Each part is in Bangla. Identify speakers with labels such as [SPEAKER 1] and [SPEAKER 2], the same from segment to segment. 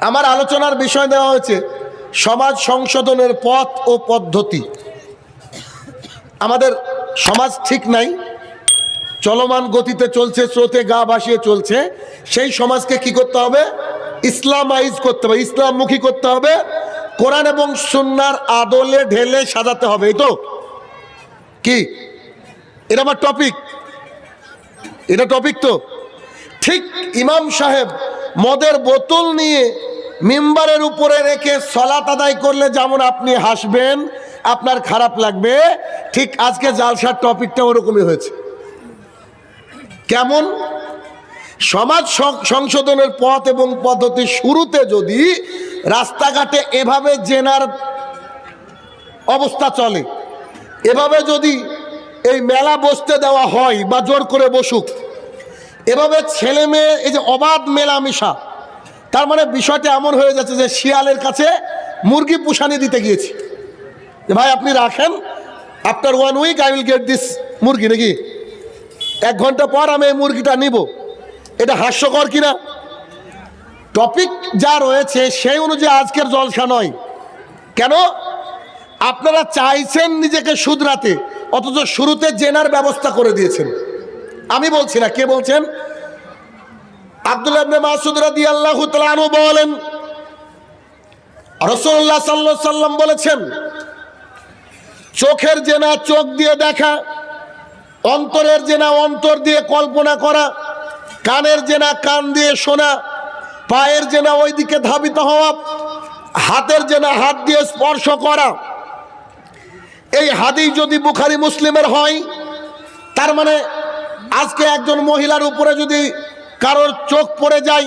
[SPEAKER 1] আমার আলোচনার বিষয় দেওয়া হয়েছে, সমাজ সংশোধনের পথ ও পদ্ধতি। আমাদের সমাজ ঠিক নাই, চলমান গতিতে চলছে, স্রোতে গা ভাসিয়ে চলছে, সেই সমাজকে কি করতে হবে? ইসলামাইজ করতে হবে, ইসলামমুখী করতে হবে, কোরআন এবং সুন্নার আদলে ঢেলে সাজাতে হবে, এই তো? কি? এটা আমার টপিক এটা টপিক তো? ঠিক ইমাম সাহেব মদের বোতল নিয়ে মেম্বারের উপরে রেখে সলাত আদায় করলে যেমন আপনি হাসবেন, আপনার খারাপ লাগবে, ঠিক আজকে জালসার টপিকটা ওরকমই হয়েছে। কেমন? সমাজ সংশোধনের পথ এবং পদ্ধতি শুরুতে যদি রাস্তাঘাটে এভাবে জেনার অবস্থা চলে, এভাবে যদি এই মেলা বসতে দেওয়া হয় বা জোর করে বসুক এভাবে ছেলে মেয়ে, এই যে অবাধ মেলামেশা, তার মানে বিষয়টা এমন হয়ে যাচ্ছে যে শিয়ালের কাছে মুরগি পুষানি দিতে গিয়েছি। ভাই, আপনি রাখেন after one week I will get this মুরগি নাকি? এক ঘণ্টা পর আমি এই মুরগিটা নিব। এটা হাস্যকর কিনা? টপিক যা রয়েছে সেই অনুযায়ী আজকের জলসা নয়। কেন? আপনারা চাইছেন নিজেকে শুধরাতে, অথচ শুরুতে জেনার ব্যবস্থা করে দিয়েছেন। আমি বলছি না, কে বলছেন? আব্দুল্লাহ মাসুদ তাআলা আনহু বলেন, রাসূলুল্লাহ সাল্লাল্লাহু আলাইহি সাল্লাম বলেছেন, চোখের জেনা চোখ দিয়ে দেখা, অন্তরের জেনা অন্তর দিয়ে কল্পনা করা, কানের জেনা কান দিয়ে শোনা, পায়ের জেনা ওইদিকে ধাবিত হওয়া, হাতের জেনা হাত দিয়ে স্পর্শ করা। এই হাদি যদি বুখারি, মুসলিমের হয়, তার মানে আজকে একজন মহিলার উপরে যদি কারোর চোখ পড়ে যায়,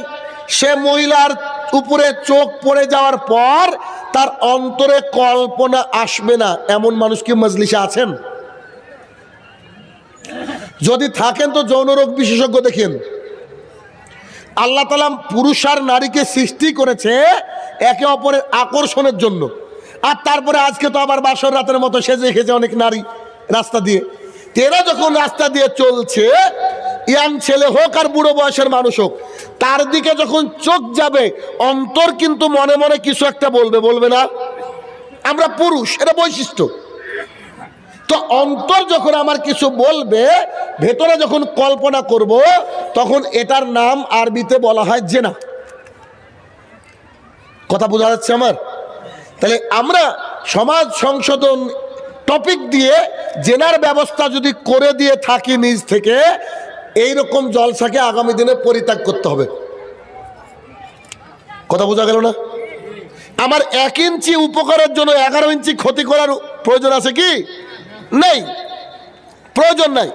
[SPEAKER 1] সে মহিলার উপরে চোখ পড়ে যাওয়ার পর তার অন্তরে কল্পনা আসবে না। এমন মানুষ কি মজলিসে আছেন? যদি থাকেন তো যৌন রোগ বিশেষজ্ঞ দেখেন। আল্লাহ তালা পুরুষ আর নারীকে সৃষ্টি করেছে একে অপরের আকর্ষণের জন্য। আর তারপরে আজকে তো আবার বাসর রাতের মতো সেজে খেয়েছে অনেক নারী রাস্তা দিয়ে তেরা যখন রাস্তা দিয়ে চলছে, ইয়াং ছেলে হোক আর বুড়ো বয়সের মানুষ হোক, তার দিকে যখন চোখ যাবে, অন্তর কিন্তু মনে মনে কিছু একটা বলবে বলবে না? আমরা পুরুষ, এটা বৈশিষ্ট্য। তো অন্তর যখন আমার কিছু বলবে, ভেতরে যখন কল্পনা করব, তখন এটার নাম আরবিতে বলা হয় জেনা। কথা বোঝা যাচ্ছে আমার? তাহলে আমরা সমাজ সংশোধন টপিক দিয়ে জেনার ব্যবস্থা যদি করে দিয়ে থাকি নিজ থেকে এই রকম জলসাকে আগামী দিনে পরিত্যাগ করতে হবে। কথা বোঝা গেল না? আমার এক ইঞ্চি উপকারের জন্য এগারো ইঞ্চি ক্ষতি করার প্রয়োজন আছে কি? নেই। প্রয়োজন নাই।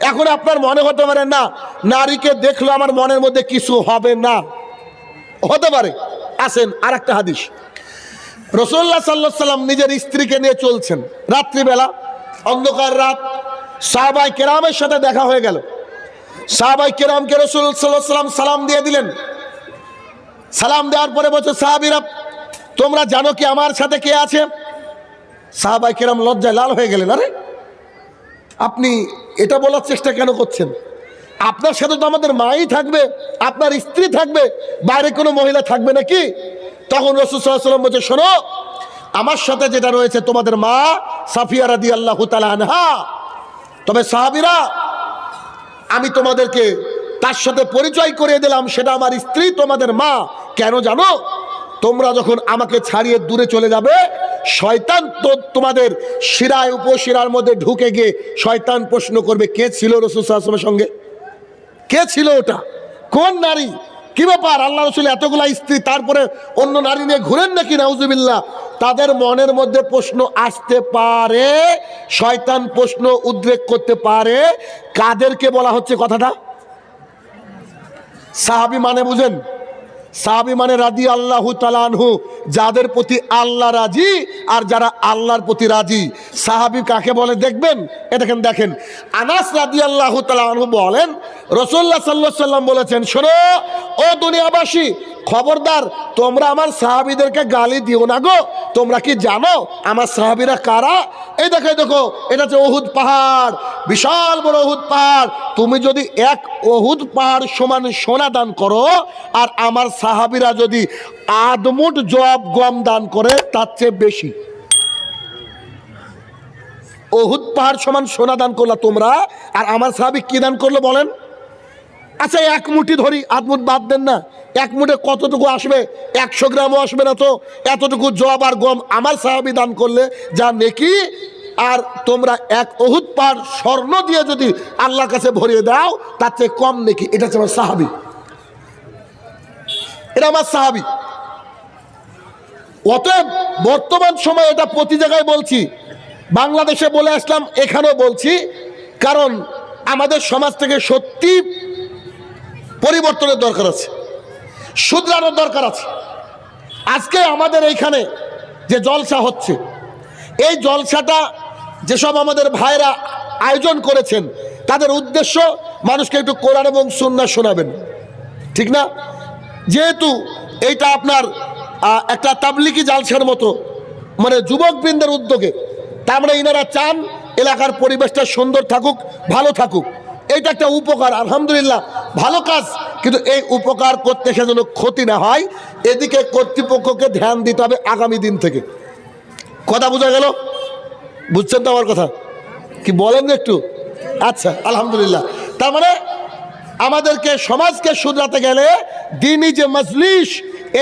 [SPEAKER 1] এখন আপনার মনে হতে পারে, না, নারীকে দেখল আমার মনের মধ্যে কিছু হবে না। হতে পারে। আসেন আর একটা হাদিস। রসুল্লাহ সাল্লাহ সাল্লাম নিজের স্ত্রীকে নিয়ে চলছেন। রাত্রিবেলা, অন্ধকার রাত সাহাবাই কেরামের সাথে দেখা হয়ে গেল। সাহাবাই কেরামকে রসুল সাল্লাহ সাল্লাম সালাম দিয়ে দিলেন। সালাম দেওয়ার পরে বলছে, সাহাবিরা, তোমরা জানো কি আমার সাথে কে আছে? সাহাবাই কেরাম লজ্জায় লাল হয়ে গেলেন। আরে, আপনি এটা বলার চেষ্টা কেন করছেন? আপনার সাথে তো আমাদের মাই থাকবে, আপনার স্ত্রী থাকবে, বাইরে কোনো মহিলা থাকবে নাকি? তখন রসুল সাল্লাম বলছে, শোনো, আমার সাথে যেটা রয়েছে তোমাদের মা সাফিয়া রাদি আল্লাহ আনহা। তবে সাহাবিরা, আমি তোমাদেরকে তার সাথে পরিচয় করিয়ে দিলাম, সেটা আমার স্ত্রী তোমাদের মা। কেন জানো? তোমরা যখন আমাকে ছাড়িয়ে দূরে চলে যাবে, শয়তান তো তোমাদের শিরায়, উপশিরার মধ্যে ঢুকে গিয়ে শয়তান প্রশ্ন করবে, কে ছিল রসুল সঙ্গে? কে ছিল ওটা? কোন নারী? কি ব্যাপার? আল্লাহ রসুল এতগুলা স্ত্রী, তারপরে অন্য নারী নিয়ে ঘুরেন নাকি? নাউজুবিল্লা তাদের মনের মধ্যে প্রশ্ন আসতে পারে, শয়তান প্রশ্ন উদ্রেক করতে পারে। কাদেরকে বলা হচ্ছে কথাটা? সাহাবি মানে বুঝেন? সাহাবি মানে রাজি আল্লাহ তালানহু যাদের প্রতি আল্লাহ রাজি আর যারা আল্লাহর প্রতি রাজি। সাহাবি কাকে বলে দেখবেন? এ দেখেন দেখেন। আনাস রাজি আল্লাহ তালানহু বলেন রসুল্লাহ সাল্লাহ সাল্লাম বলেছেন, শোনো, ও দুনিয়াবাসী খবরদার, তোমরা আমার সাহাবিদেরকে গালি দিও না গো। তোমরা কি জানো আমার সাহাবিরা কারা? এই দেখো দেখো, এটা হচ্ছে ওহুদ পাহাড়, বিশাল বড় অহুদ পাহাড়। তুমি যদি এক অহুদ পাহাড় সমান সোনা দান করো, আর আমার সাহাবিরা যদি আদমুট জবাব গম দান করে, তার চেয়ে বেশি। অহুদ পাহাড় সমান সোনা দান করলা তোমরা, আর আমার সাহাবি কি দান করল বলেন? আচ্ছা এক মুঠি ধরি, আধ মুঠ বাদ দেন না। এক মুঠে কতটুকু আসবে? একশো গ্রামও আসবে না তো? এতটুকু জব আর গম আমার সাহাবি দান করলে যা নেকি, আর তোমরা এক অহুত পার স্বর্ণ দিয়ে যদি আল্লাহর কাছে ভরিয়ে দাও, তার চেয়ে কম নেকি। এটা হচ্ছে আমার সাহাবি। এটা আমার সাহাবি। অতএব বর্তমান সময়ে এটা প্রতি জায়গায় বলছি। বাংলাদেশে বলে আসলাম, এখানেও বলছি। কারণ আমাদের সমাজ থেকে সত্যি পরিবর্তনের দরকার আছে। শুধরানোর দরকার আছে। আজকে আমাদের এইখানে যে জলসা হচ্ছে, এই জলসাটা যেসব আমাদের ভাইরা আয়োজন করেছেন, তাদের উদ্দেশ্য মানুষকে একটু কোরআন এবং সুন্না শোনাবেন। ঠিক না? যেহেতু এইটা আপনার একটা তাবলিকি জালসার মতো মানে যুবকবৃন্দের উদ্যোগে, তা আমরা ইনারা চান এলাকার পরিবেশটা সুন্দর থাকুক, ভালো থাকুক। এইটা একটা উপকার, আলহামদুলিল্লাহ, ভালো কাজ। কিন্তু এই উপকার করতে সে যেন ক্ষতি না হয়, এদিকে কর্তৃপক্ষকে ধ্যান দিতে হবে আগামী দিন থেকে। কথা বোঝা গেল? বুঝছেন তো আমার কথা? কি বলেন একটু? আচ্ছা আলহামদুলিল্লাহ। তার মানে আমাদেরকে, সমাজকে শুধরাতে গেলে দিনই যে মজলিস,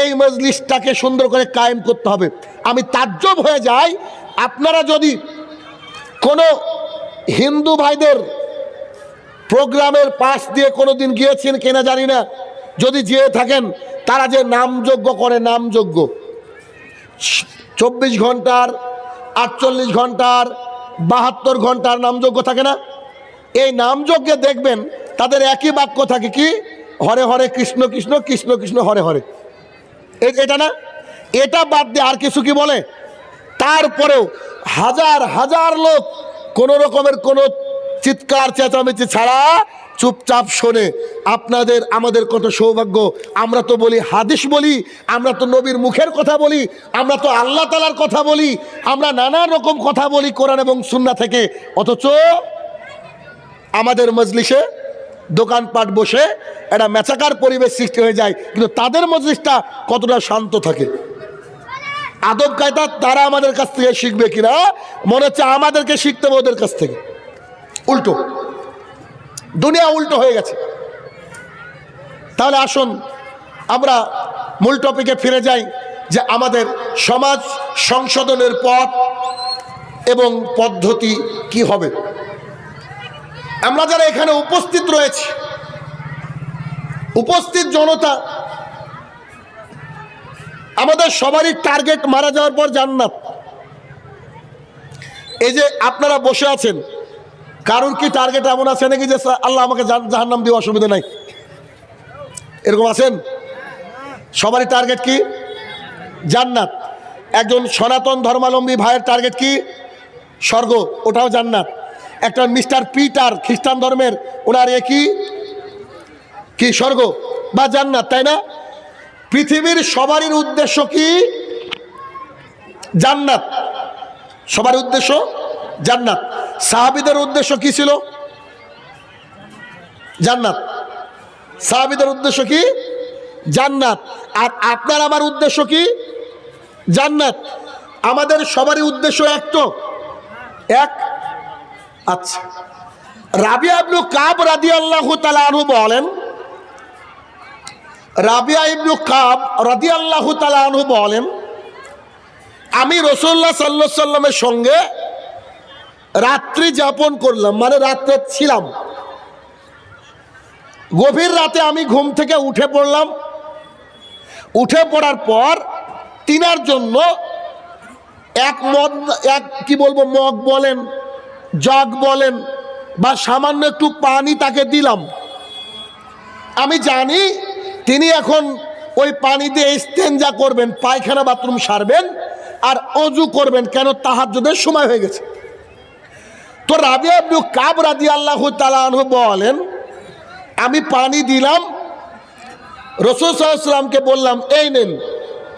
[SPEAKER 1] এই মজলিসটাকে সুন্দর করে কায়েম করতে হবে। আমি তাজ্জব হয়ে যাই, আপনারা যদি কোনো হিন্দু ভাইদের প্রোগ্রামের পাশ দিয়ে কোনো দিন গিয়েছেন কিনা জানি না। যদি যেয়ে থাকেন, তারা যে নামযজ্ঞ করে নামযজ্ঞ চব্বিশ ঘণ্টার, আটচল্লিশ ঘণ্টার, বাহাত্তর ঘণ্টার নামযজ্ঞ থাকে না? এই নামযজ্ঞে দেখবেন, তাদের একই বাক্য থাকে কি? হরে হরে কৃষ্ণ কৃষ্ণ কৃষ্ণ কৃষ্ণ, হরে হরে। এটা না? এটা বাদ দিয়ে আর কিছু কি বলে? তারপরেও হাজার হাজার লোক কোনো রকমের কোনো চিৎকার, চেঁচামেচি ছাড়া চুপচাপ শোনে। আপনাদের, আমাদের কত সৌভাগ্য। আমরা তো বলি হাদিস বলি, আমরা তো নবীর মুখের কথা বলি, আমরা তো আল্লাহ তালার কথা বলি, আমরা নানা রকম কথা বলি কোরআন এবং সুন্না থেকে। অথচ আমাদের মজলিসে দোকানপাট বসে একটা মেচাকার পরিবেশ সৃষ্টি হয়ে যায়, কিন্তু তাদের মজলিসটা কতটা শান্ত থাকে। আদব কায়দা তারা আমাদের কাছ থেকে শিখবে কিনা, মনে হচ্ছে আমাদেরকে শিখতে হবে ওদের কাছ থেকে। উল্টো। দুনিয়া উল্টো হয়ে গেছে। তাহলে আসুন, আমরা মূল টপিকে ফিরে যাই যে আমাদের সমাজ সংশোধনের পথ এবং পদ্ধতি কি হবে। আমরা যারা এখানে উপস্থিত রয়েছি, উপস্থিত জনতা, আমাদের সবারই টার্গেট মারা যাওয়ার পর জান্নাত। এই যে আপনারা বসে আছেন কারোর কি টার্গেট এমন আছে নাকি যে আল্লাহ আমাকে জাহার নাম দিয়ে অসুবিধা নাই? এরকম আছেন? সবারই টার্গেট কি? জান্নাত। একজন সনাতন ধর্মাবলম্বী ভাইয়ের টার্গেট কি? স্বর্গ, ওটাও জান্নাত। একটা মিস্টার পিটার, খ্রিস্টান ধর্মের, ওনার একই কি? স্বর্গ বা জান্নাত, তাই না? পৃথিবীর সবারই উদ্দেশ্য কি? জান্নাত। সবার উদ্দেশ্য জান্নাত। সাহাবিদের উদ্দেশ্য কি ছিল? জান্নাত। সাহাবিদের উদ্দেশ্য কি? জান্নাত। আর আপনার আমার উদ্দেশ্য কি? জান্নাত। আমাদের সবারই উদ্দেশ্য এক তো। এক? আচ্ছা। রাবিয়া ইবনু কাব রাদিয়াল্লাহু তাআলা আনহু বলেন, রাবিয়া ইবনু কাব রাদিয়াল্লাহু তাআলা আনহু বলেন, আমি রসুল্লাহ সাল্লাহ সাল্লামের সঙ্গে রাত্রি যাপন করলাম মানে রাত্রে ছিলাম। গভীর রাতে আমি ঘুম থেকে উঠে পড়লাম। উঠে পড়ার পর তিনার জন্য এক মদ এক কি বলব, মগ বলেন, জগ বলেন, বা সামান্য একটু পানি তাকে দিলাম। আমি জানি তিনি এখন ওই পানি দিয়ে ইস্তেঞ্জা করবেন, পায়খানা বাথরুম সারবেন, আর অজু করবেন, কেন তাহাজ্জুদের সময় হয়ে গেছে। তো রাবিয়া আব্দু কাব রাদি আল্লাহ তালাহ বলেন, আমি পানি দিলাম। রসুল সাল্লামকে বললাম, এই নেন,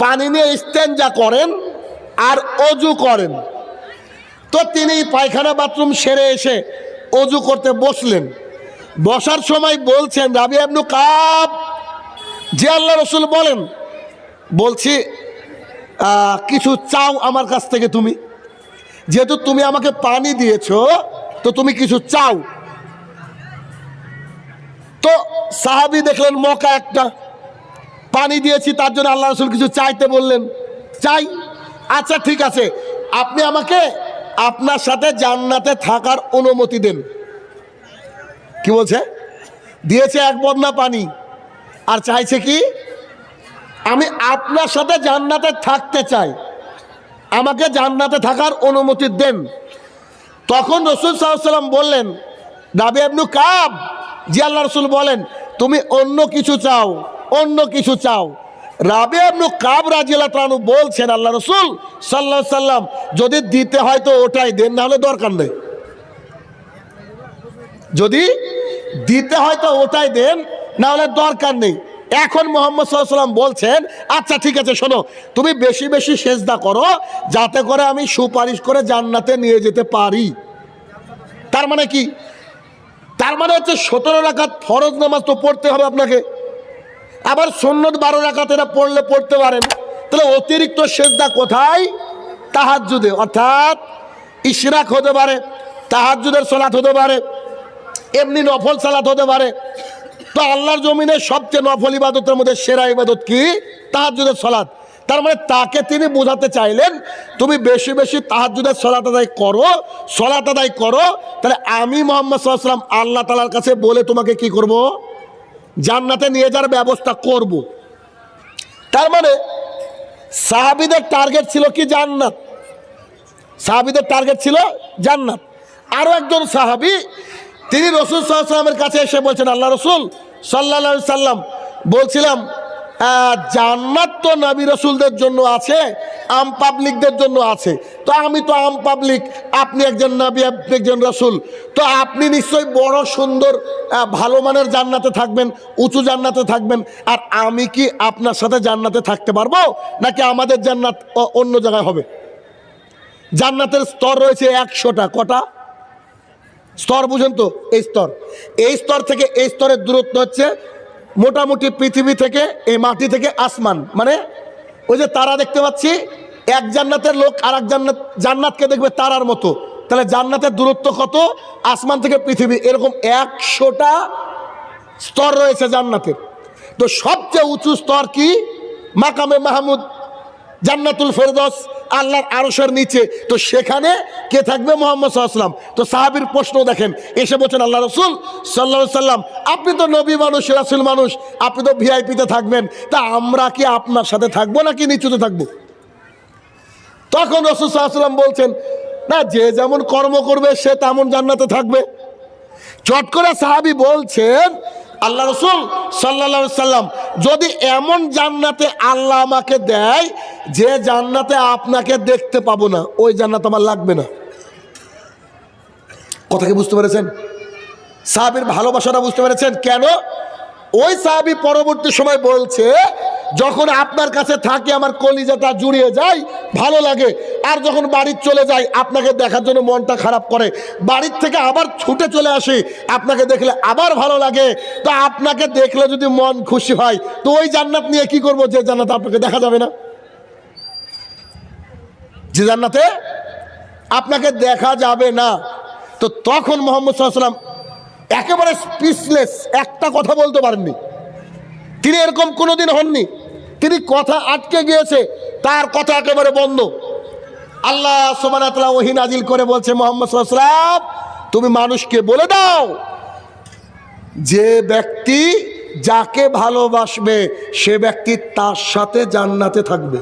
[SPEAKER 1] পানি নিয়ে ইস্তেঞ্জা করেন আর অজু করেন। তো তিনি পায়খানা বাথরুম সেরে এসে অজু করতে বসলেন। বসার সময় বলছেন রাবি আবনু কাপ যে আল্লাহ রসুল বলেন, বলছি কিছু চাও আমার কাছ থেকে তুমি? যেহেতু তুমি আমাকে পানি দিয়েছ, তো তুমি কিছু চাও। তো সাহাবি দেখলেন মকা একটা পানি দিয়েছি, তার জন্য আল্লাহ রসুল কিছু চাইতে বললেন। চাই? আচ্ছা ঠিক আছে। আপনি আমাকে আপনার সাথে জান্নাতে থাকার অনুমতি দেন। কি বলছে? দিয়েছে এক বদনা পানি। আর চাইছে কি? আমি আপনার সাথে জান্নাতে থাকতে চাই। আমাকে জান্নাতে থাকার অনুমতি দেন। তখন রসুল সাল্লাম বললেন দাবি আবনু কাব, জি আল্লাহ রসুল বলেন, তুমি অন্য কিছু চাও, অন্য কিছু চাও। রাবে আবনু কাব রাজিয়াল্লাহ তানু বলছেন, আল্লাহ রসুল সাল্লাহ সাল্লাম যদি দিতে হয় তো ওটাই দেন না হলে দরকার নেই। যদি দিতে হয় তো ওটাই দেন না হলে দরকার নেই। এখন মোহাম্মদ সাল্লাম বলছেন আচ্ছা ঠিক আছে, শোনো, তুমি বেশি বেশি সেজদা করো, যাতে করে আমি সুপারিশ করে জান্নাতে নিয়ে যেতে পারি। তার মানে কি? তার মানে হচ্ছে সতেরো রাখাত ফরজ নামাজ তো পড়তে হবে আপনাকে। আবার সন্ন্যত বারো রাখাত এরা পড়লে পড়তে পারেন। তাহলে অতিরিক্ত সেজদা কোথায়? তাহাজুদে অর্থাৎ ইশরাক হতে পারে তাহাজুদের সলাৎ হতে পারে, এমনি নফল সালাত হতে পারে। তো আল্লাহর জমিনে সবচেয়ে নফল ইবাদতের মধ্যে সেরা ইবাদত কি? তাহাজুদের সলাৎ। তার মানে তাকে তিনি বোঝাতে চাইলেন, তুমি বেশি বেশি তাহাজুদের সলাত আদায় করো সলাত আদায় করো, তাহলে আমি মোহাম্মদ সাল্লাম আল্লাহ তালার কাছে বলে তোমাকে কি করব? জান্নাতে নিয়ে যাওয়ার ব্যবস্থা করব। তার মানে সাহাবিদের টার্গেট ছিল কি? জান্নাত। সাহাবিদের টার্গেট ছিল জান্নাত। আরও একজন সাহাবি, তিনি রসুল সাল্লামের কাছে এসে বলছেন, আল্লাহ রসুল সাল্লা সাল্লাম বলছিলাম জান্নাত তো নাবি রসুলদের জন্য আছে, আম পাবলিকদের জন্য আছে। তো আমি তো আম পাবলিক আপনি একজন নবী, আপনি একজন রসুল। তো আপনি নিশ্চয়ই বড় সুন্দর ভালো মানের জান্নাতে থাকবেন, উঁচু জান্নাতে থাকবেন। আর আমি কি আপনার সাথে জান্নাতে থাকতে পারব? নাকি আমাদের জান্নাত অন্য জায়গায় হবে? জান্নাতের স্তর রয়েছে একশোটা, কটা? স্তর বুঝেন তো, এই স্তর। এই স্তর থেকে এই স্তরের দূরত্ব হচ্ছে মোটামুটি পৃথিবী থেকে এই মাটি থেকে আসমান। মানে ওই যে তারা দেখতে পাচ্ছি, এক জান্নাতের লোক আর এক জান্নাত জান্নাতকে দেখবে তারার মতো। তাহলে জান্নাতের দূরত্ব কত? আসমান থেকে পৃথিবী। এরকম একশোটা স্তর রয়েছে জান্নাতের। তো সবচেয়ে উঁচু স্তর কি? মাকামে মাহমুদ জান্নাতুল ফেরদৌস, আল্লাহর আরশের নিচে। তো সেখানে কে থাকবে? মোহাম্মদ সাল্লাম তো সাহাবির প্রশ্ন দেখেন, এসে বলছেন, আল্লাহ রসুল সাল্লা সাল্লাম আপনি তো নবী মানুষ, রাসুল মানুষ, আপনি তো ভিআইপিতে থাকবেন। তা আমরা কি আপনার সাথে থাকব নাকি নিচুতে থাকব? তখন রসুল সাল্লাম বলছেন, না, যে যেমন কর্ম করবে, সে তেমন জান্নাতে থাকবে। চট করে সাহাবি বলছেন আল্লাহ রসুল সাল্লা সাল্লাম, যদি এমন জান্নাতে আল্লাহ আমাকে দেয়, যে জান্নাতে আপনাকে দেখতে পাবো না, ওই জান্নাত আমার লাগবে না। কথা কি বুঝতে পেরেছেন? সাহাবির ভালোবাসাটা বুঝতে পেরেছেন? কেন? ওই সাহাবি পরবর্তী সময় বলছে যখন আপনার কাছে থাকে, আমার কলিজাটা জুড়িয়ে যায়, ভালো লাগে। আর যখন বাড়ির চলে যায় আপনাকে দেখার জন্য মনটা খারাপ করে। বাড়ির থেকে আবার ছুটে চলে আসি, আপনাকে দেখলে আবার ভালো লাগে। তো আপনাকে দেখলে যদি মন খুশি হয়, তো ওই জান্নাত নিয়ে কি করব? যে জান্নাত আপনাকে দেখা যাবে না। যে জান্নাতে আপনাকে দেখা যাবে না। তো তখন মোহাম্মদ সাল্লাম একেবারে স্পিচলেস একটা কথা বলতে পারেননি। তিনি এরকম কোনোদিন হননি। তিনি কথা আটকে গিয়েছে, তার কথা একেবারে বন্ধ। আল্লাহ সোমানাতলা ওহি নাজিল করে বলছে, মোহাম্মদ তুমি মানুষকে বলে দাও, যে ব্যক্তি যাকে ভালোবাসবে, সে ব্যক্তি তার সাথে জান্নাতে থাকবে।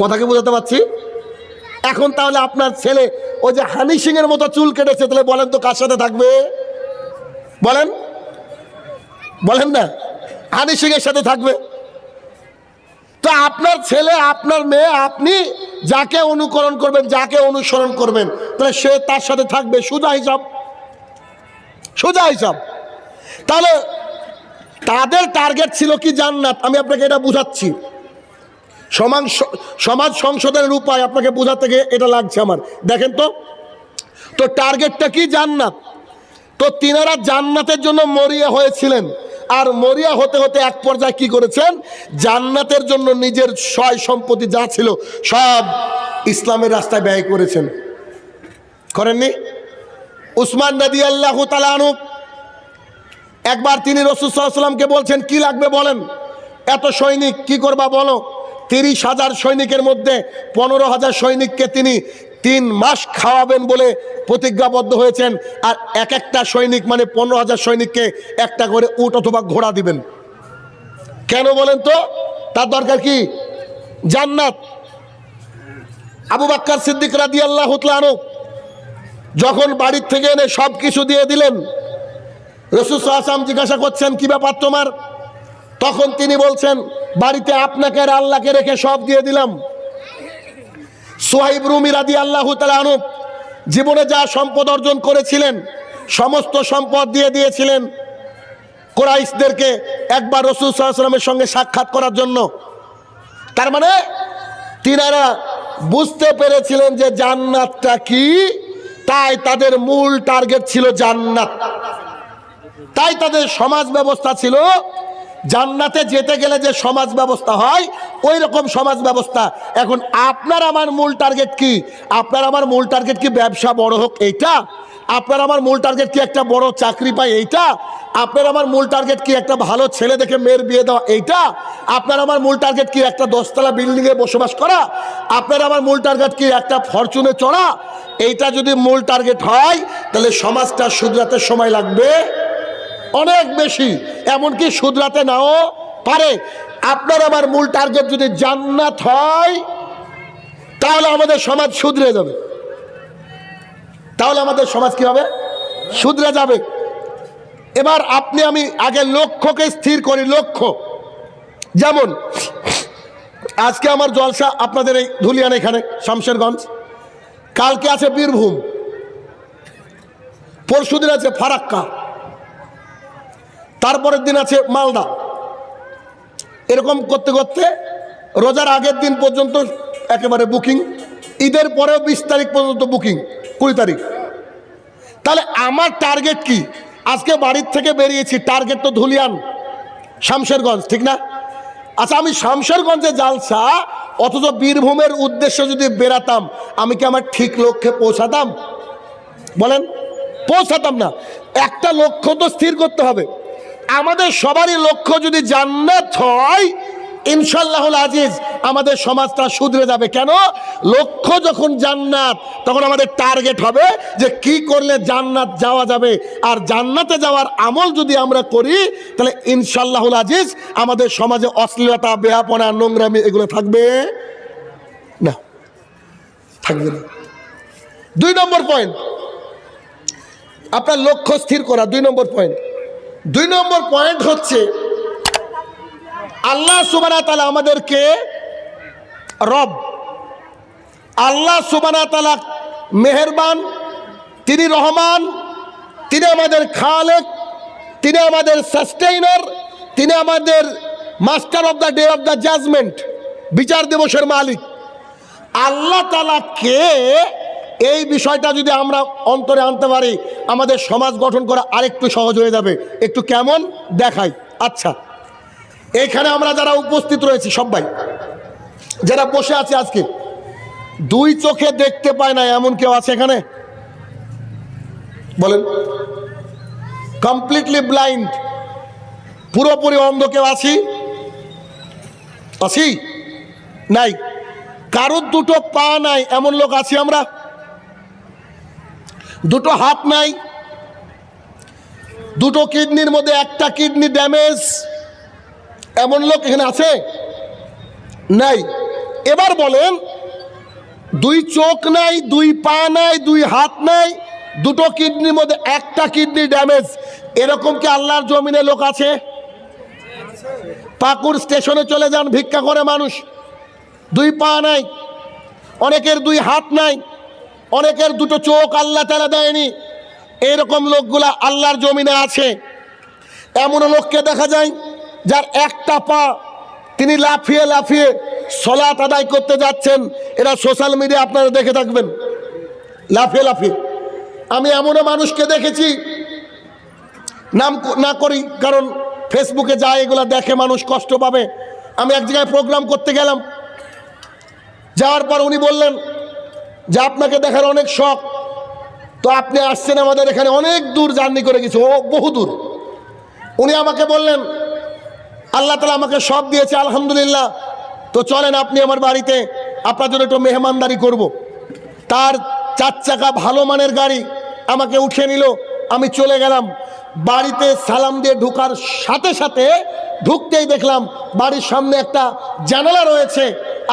[SPEAKER 1] কথাকে বোঝাতে পারছি? এখন তাহলে আপনার ছেলে ওই যে হানি সিং এর মতো চুল কেটেছে, তাহলে বলেন তো কার সাথে থাকবে? বলেন? বলেন না? হানি সিং এর সাথে থাকবে। তো আপনার ছেলে, আপনার মেয়ে, আপনি যাকে অনুকরণ করবেন, যাকে অনুসরণ করবেন, তাহলে সে তার সাথে থাকবে। সোজা হিসাব। সোজা হিসাব। তাহলে তাদের টার্গেট ছিল কি জান্নাত? আমি আপনাকে এটা বুঝাচ্ছি। সমাজ সমাজ সংশোধনের উপায় আপনাকে বোঝাতে গিয়ে এটা লাগছে আমার। দেখেন তো তো টার্গেটটা কি জান্নাত? তো তিনারা জান্নাতের জন্য মরিয়া হয়েছিলেন। আর মরিয়া হতে হতে এক পর্যায়ে কি করেছেন? জান্নাতের জন্য নিজের সয় সম্পত্তি যা ছিল সব ইসলামের রাস্তায় ব্যয় করেছেন। করেননি? উসমান নদী আল্লাহ তালানু একবার তিনি রসুলামকে বলছেন, কি লাগবে বলেন? এত সৈনিক কি করবা বলো? তিরিশ হাজার সৈনিকের মধ্যে পনেরো হাজার সৈনিককে তিনি তিন মাস খাওয়াবেন বলে প্রতিজ্ঞাবদ্ধ হয়েছেন, আর এক একটা সৈনিক মানে পনেরো হাজার সৈনিককে একটা করে উট অথবা ঘোড়া দিবেন। কেন বলেন তো? তার দরকার কি? জান্নাত। আবু বাক্কার সিদ্দিক রাদি আল্লাহ যখন বাড়ির থেকে এনে সব কিছু দিয়ে দিলেন, রসুল আসলাম জিজ্ঞাসা করছেন, কি ব্যাপার তোমার? তখন তিনি বলছেন, বাড়িতে আপনাকে আর আল্লাহকে রেখে সব দিয়ে দিলাম। সোহাইব রুমি রাদি আল্লাহ তালু জীবনে যা সম্পদ অর্জন করেছিলেন, সমস্ত সম্পদ দিয়ে দিয়েছিলেন কোরাইশদেরকে একবার রসুল সাল্লামের সঙ্গে সাক্ষাৎ করার জন্য। তার মানে তিনারা বুঝতে পেরেছিলেন যে জান্নাতটা কি, তাই তাদের মূল টার্গেট ছিল জান্নাত। তাই তাদের সমাজ ব্যবস্থা ছিল জান্নাতে যেতে গেলে যে সমাজ ব্যবস্থা হয় ওই রকম সমাজ ব্যবস্থা। এখন আপনার আমার মূল টার্গেট কি? আপনার আমার মূল টার্গেট কি ব্যবসা বড় হোক এইটা? আপনার আমার মূল টার্গেট কি একটা বড় চাকরি পাই এইটা? আপনার আমার মূল টার্গেট কি একটা ভালো ছেলে দেখে মেয়ের বিয়ে দেওয়া এইটা? আপনার আমার মূল টার্গেট কি একটা দশতলা বিল্ডিংয়ে বসবাস করা? আপনার আমার মূল টার্গেট কি একটা ফরচুনে চড়া? এইটা যদি মূল টার্গেট হয়, তাহলে সমাজটা শুধরাতে সময় লাগবে। অনেক বেশি, এমনকি শুধরাতে নাও পারে। আপনার আমার মূল টার্গেট যদি জান্নাত হয়, তাহলে আমাদের সমাজ শুধরে যাবে। তাহলে আমাদের সমাজ কি হবে? শুধরে যাবে। এবার আপনি, আমি আগে লক্ষ্যকে স্থির করি, লক্ষ্য। যেমন, আজকে আমার জলসা আপনাদের এই ধুলিয়ান এখানে, শামশেরগঞ্জ। কালকে আছে বীরভূম। পরশুদিন আছে ফারাক্কা। তারপরের দিন আছে মালদা। এরকম করতে করতে রোজার আগের দিন পর্যন্ত একেবারে বুকিং, ঈদের পরেও বিশ তারিখ পর্যন্ত বুকিং, কুড়ি তারিখ। তাহলে আমার টার্গেট কি? আজকে বাড়ির থেকে বেরিয়েছি, টার্গেট তো ধুলিয়ান, শামশেরগঞ্জ, ঠিক না? আচ্ছা আমি শামশেরগঞ্জে জালসা, অথচ বীরভূমের উদ্দেশ্য যদি বেরাতাম আমি কি আমার ঠিক লক্ষ্যে পৌঁছাতাম? বলেন, পৌঁছাতাম না। একটা লক্ষ্য তো স্থির করতে হবে। আমাদের সবারই লক্ষ্য যদি জান্নাত হয় ইনশাল্লাহ আজিজ আমাদের সমাজটা শুধরে যাবে। কেন? লক্ষ্য যখন জান্নাত, তখন আমাদের টার্গেট হবে যে কি করলে জান্নাত যাওয়া যাবে। আর জান্নাতে যাওয়ার আমল যদি আমরা করি, তাহলে ইনশাল্লাহ আজিজ আমাদের সমাজে অশ্লীলতা, বেহাপনা, নোংরামি এগুলো থাকবে? না থাকবে না। দুই নম্বর পয়েন্ট আপনার লক্ষ্য স্থির করা, দুই নম্বর পয়েন্ট দুই নম্বর পয়েন্ট হচ্ছে, আল্লাহ সুবানা তালা আমাদেরকে রব, আল্লাহ সুবানা তালা মেহেরবান, তিনি রহমান, তিনি আমাদের খালেক, তিনি আমাদের সাস্টেইনার, তিনি আমাদের master of the day of the judgement, বিচার দিবসের মালিক। আল্লাহ তালা কে এই বিষয়টা যদি আমরা অন্তরে আনতে পারি, আমাদের সমাজ গঠন করা আরেকটু সহজ হয়ে যাবে। একটু কেমন? দেখাই। আচ্ছা। এখানে আমরা যারা উপস্থিত রয়েছি, সবাই, যারা বসে আছে আজকে, দুই চোখে দেখতে পায় না এমন কেউ আছে এখানে? বলেন। কমপ্লিটলি ব্লাইন্ড পুরোপুরি অন্ধ কেউ আছি? আছি? নাই। কারোর দুটো পা নাই, এমন লোক আছি আমরা? দুটো হাত নাই, দুটো কিডনির মধ্যে একটা কিডনি ড্যামেজ এমন লোক এখানে আছে? নাই। এবার বলেন, দুই চোখ নাই, দুই পা নাই, দুই হাত নাই, দুটো কিডনির মধ্যে একটা কিডনি ড্যামেজ এরকম কি আল্লাহর জমিনে লোক আছে? পাকুর স্টেশনে চলে যান, ভিক্ষা করে মানুষ। দুই পা নাই, অনেকের দুই হাত নাই। অনেকের দুটো চোখ আল্লাহ তালা দেয়নি। এরকম লোকগুলা আল্লাহর জমিনে আছে। এমন লোককে দেখা যায় যার একটা পা তিনি লাফিয়ে লাফিয়ে সলাত আদায় করতে যাচ্ছেন। এরা সোশ্যাল মিডিয়া আপনারা দেখে থাকবেন। লাফিয়ে লাফিয়ে। আমি এমনও মানুষকে দেখেছি, নাম না করি, কারণ ফেসবুকে যায়, এগুলো দেখে মানুষ কষ্ট পাবে। আমি এক জায়গায় প্রোগ্রাম করতে গেলাম। যাওয়ার পর উনি বললেন যে আপনাকে দেখার অনেক শখ। তো আপনি আসছেন আমাদের এখানে অনেক দূর জার্নি করে গেছে, ও বহু দূর। উনি আমাকে বললেন, আল্লাহ তালা আমাকে সব দিয়েছে, আলহামদুলিল্লাহ। তো চলেন আপনি আমার বাড়িতে, আপনার জন্য একটু মেহমানদারি করব। তার চার চাকা ভালো মানের গাড়ি আমাকে উঠিয়ে নিল, আমি চলে গেলাম। বাড়িতে সালাম দিয়ে ঢুকার সাথে সাথে ঢুকতেই দেখলাম বাড়ির সামনে একটা জানালা রয়েছে,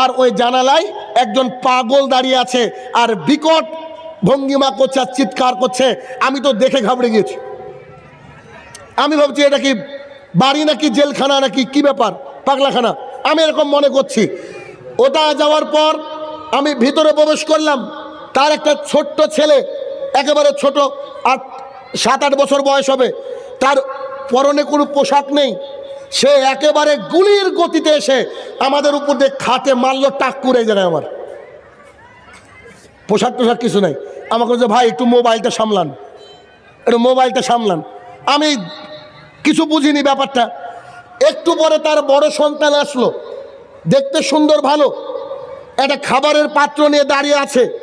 [SPEAKER 1] আর ওই জানালায় একজন পাগল দাঁড়িয়ে আছে আর বিকট ভঙ্গিমা করছে আর চিৎকার করছে। আমি তো দেখে ঘাবড়ে গিয়েছি। আমি ভাবছি, এটা কি বাড়ি নাকি জেলখানা নাকি কি ব্যাপার? পাগলাখানা। আমি এরকম মনে করছি। ওটা যাওয়ার পর আমি ভিতরে প্রবেশ করলাম। তার একটা ছোট্ট ছেলে, একেবারে ছোট, আট, সাত, আট বছর বয়স হবে। তার পরনে কোনো পোশাক নেই। সে একেবারে গুলির গতিতে এসে আমাদের উপর দিয়ে খাটে মারলো, টাক করে যায় আমার। পোশাক টোশাক কিছু নাই। আমাকে বলছে, ভাই, একটু মোবাইলটা সামলান। একটু মোবাইলটা সামলান। আমি কিছু বুঝিনি ব্যাপারটা। একটু পরে তার বড় সন্তান আসলো। দেখতে সুন্দর, ভালো। একটা খাবারের পাত্র নিয়ে দাঁড়িয়ে আছে।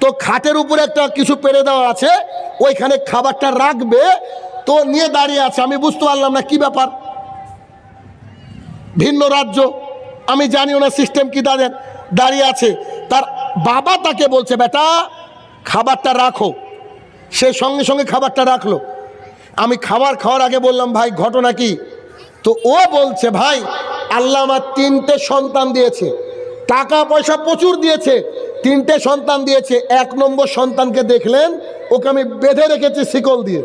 [SPEAKER 1] তো খাটের উপরে একটা কিছু পেরে দেওয়া আছে। ওইখানে খাবারটা রাখবে। তো নিয়ে দাঁড়িয়ে আছে। আমি বুঝতে পারলাম না কি ব্যাপার। ভিন্ন রাজ্য। আমি জানি ওনার সিস্টেম কি তাদের দাঁড়িয়ে আছে। তার বাবা তাকে বলছে, বেটা, খাবারটা রাখো। সে সঙ্গে সঙ্গে খাবারটা রাখল। আমি খাবার খাওয়ার আগে বললাম, ভাই, ঘটনা কি? তো ও বলছে, ভাই, আল্লাহ আমার তিনটে সন্তান দিয়েছে। টাকা পয়সা প্রচুর দিয়েছে। তিনটে সন্তান দিয়েছে। এক নম্বর সন্তানকে দেখলেন, ওকে আমি বেঁধে রেখেছি শিকল দিয়ে,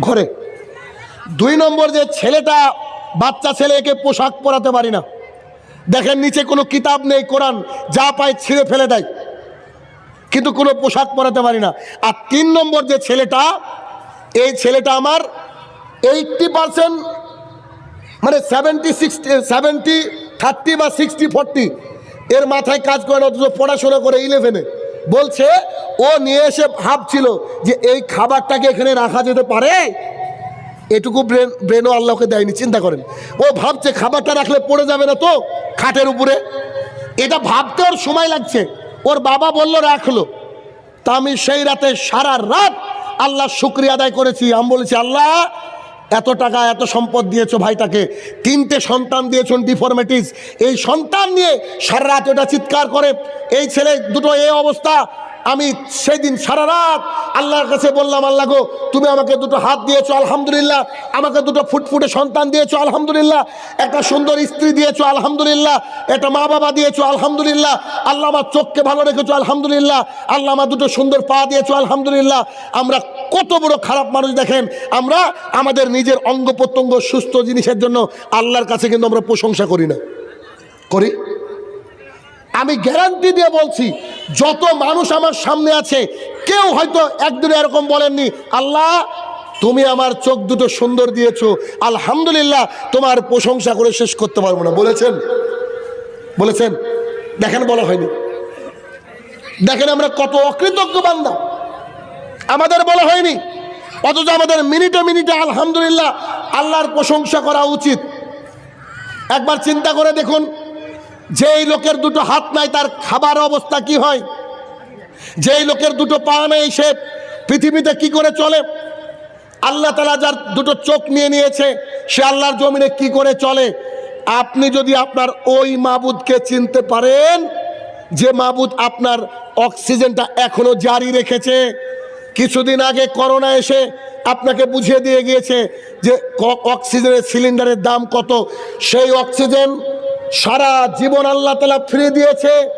[SPEAKER 1] ঘরে। দুই নম্বর যে ছেলেটা বাচ্চা ছেলে একে পোশাক পরাতে পারি না। দেখেন, নিচে কোনো কিতাব নেই, কোরআন, যা পায় ছিঁড়ে ফেলে দেয়। কিন্তু কোনো পোশাক পরাতে পারি না। আর তিন নম্বর যে ছেলেটা, এই ছেলেটা আমার এইটটি পারসেন্ট মানে সেভেন্টি সিক্সটি, সেভেন্টি, থার্টি বা সিক্সটি, ফোরটি, এর মাথায় কাজ করে না, অথচ পড়াশোনা করে ইলেভেনে বলছে, ও নিয়ে এসে ভাবছিল যে এই খাবারটাকে এখানে রাখা যেতে পারে? এটুকু ব্রেন ব্রেনও আল্লাহকে দেয়নি, চিন্তা করেন। ও ভাবছে খাবারটা রাখলে পড়ে যাবে না তো খাটের উপরে। এটা ভাবতে ওর সময় লাগছে। ওর বাবা বলল, রাখল। তা আমি সেই রাতে সারা রাত আল্লাহ শুক্রিয়া আদায় করেছি। আমি বলেছি, আল্লাহ, এত টাকা, এত সম্পদ দিয়েছ ভাইটাকে। তিনটে সন্তান দিয়েছেন ডিফরমেটিস এই সন্তান নিয়ে সারা রাত ওটা চিৎকার করে। এই ছেলে, দুটো এই অবস্থা। আমি সেদিন সারা রাত আল্লাহর কাছে বললাম, আল্লাহ গো, তুমি আমাকে দুটো হাত দিয়েছ, আলহামদুলিল্লাহ। আমাকে দুটো ফুটফুটে সন্তান দিয়েছ, আলহামদুলিল্লাহ। একটা সুন্দর স্ত্রী দিয়েছ, আলহামদুলিল্লাহ। একটা মা বাবা দিয়েছ, আলহামদুলিল্লাহ। আল্লাহ আমার চোখকে ভালো রেখেছো, আলহামদুলিল্লাহ। আল্লাহ আমার দুটো সুন্দর পা দিয়েছ, আলহামদুলিল্লাহ। আমরা কত বড় খারাপ মানুষ দেখেন, আমরা আমাদের নিজের অঙ্গ প্রত্যঙ্গ সুস্থ জিনিসের জন্য আল্লাহর কাছে কিন্তু আমরা প্রশংসা করি না। করি? আমি গ্যারান্টি দিয়ে বলছি, যত মানুষ আমার সামনে আছে, কেউ হয়তো একদিন এরকম বলেননি, আল্লাহ, তুমি আমার চোখ দুটো সুন্দর দিয়েছ, আলহামদুলিল্লাহ, তোমার প্রশংসা করে শেষ করতে পারব না। বলেছেন? বলেছেন? দেখেন, বলা হয়নি। দেখেন, আমরা কত অকৃতজ্ঞ বান্দা। আমাদের বলা হয়নি, অথচ আমাদের মিনিটে মিনিটে আলহামদুলিল্লাহ, আল্লাহর প্রশংসা করা উচিত। একবার চিন্তা করে দেখুন যেই লোকের দুটো হাত নাই, তার খাবার অবস্থা কি হয়? যেই লোকের দুটো পা নেই, সে পৃথিবীতে কি করে চলে? আল্লাহ তালা যার দুটো চোখ নিয়ে নিয়েছে, সে আল্লাহর জমিনে কি করে চলে? আপনি যদি আপনার ওই মাবুদকে চিনতে পারেন, যে মাবুদ আপনার অক্সিজেনটা এখনও জারি রেখেছে। কিছুদিন আগে করোনা এসে আপনাকে বুঝিয়ে দিয়ে গিয়েছে যে অক্সিজেনের সিলিন্ডারের দাম কত। সেই অক্সিজেন সারা জীবন আল্লাহ তালা ফিরে দিয়েছে।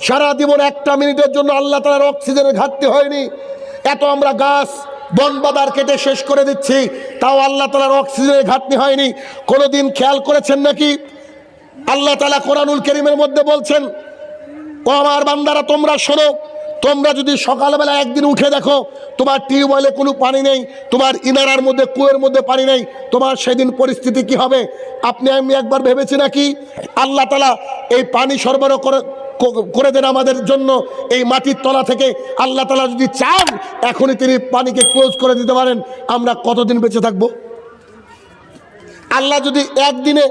[SPEAKER 1] সারা জীবন একটা মিনিটের জন্য আল্লাহ তালার অক্সিজেনের ঘাটতি হয়নি। এত আমরা গাছ, বন বাদার কেটে শেষ করে দিচ্ছি। তাও আল্লাহ তালার অক্সিজেনের ঘাটতি হয়নি। কোনোদিন খেয়াল করেছেন নাকি? আল্লাহ তালা কোরআনুল করিমের মধ্যে বলছেন, ও আমার বান্দারা, তোমরা শোনো তোমরা যদি সকালবেলা একদিন উঠে দেখো, তোমার টিউবওয়েলে কোনো পানি নেই, তোমার ইনারার মধ্যে, কুয়ের মধ্যে পানি নেই, তোমার সেদিন পরিস্থিতি কি হবে? আপনি আমি একবার ভেবেছি নাকি? আল্লাহ তালা এই পানি সরবরাহ করে করে দেন আমাদের জন্য এই মাটির তলা থেকে। আল্লাহ তালা যদি চান, এখনই তিনি পানিকে ক্লোজ করে দিতে পারেন। আমরা কতদিন বেঁচে থাকব? আল্লাহ যদি একদিনে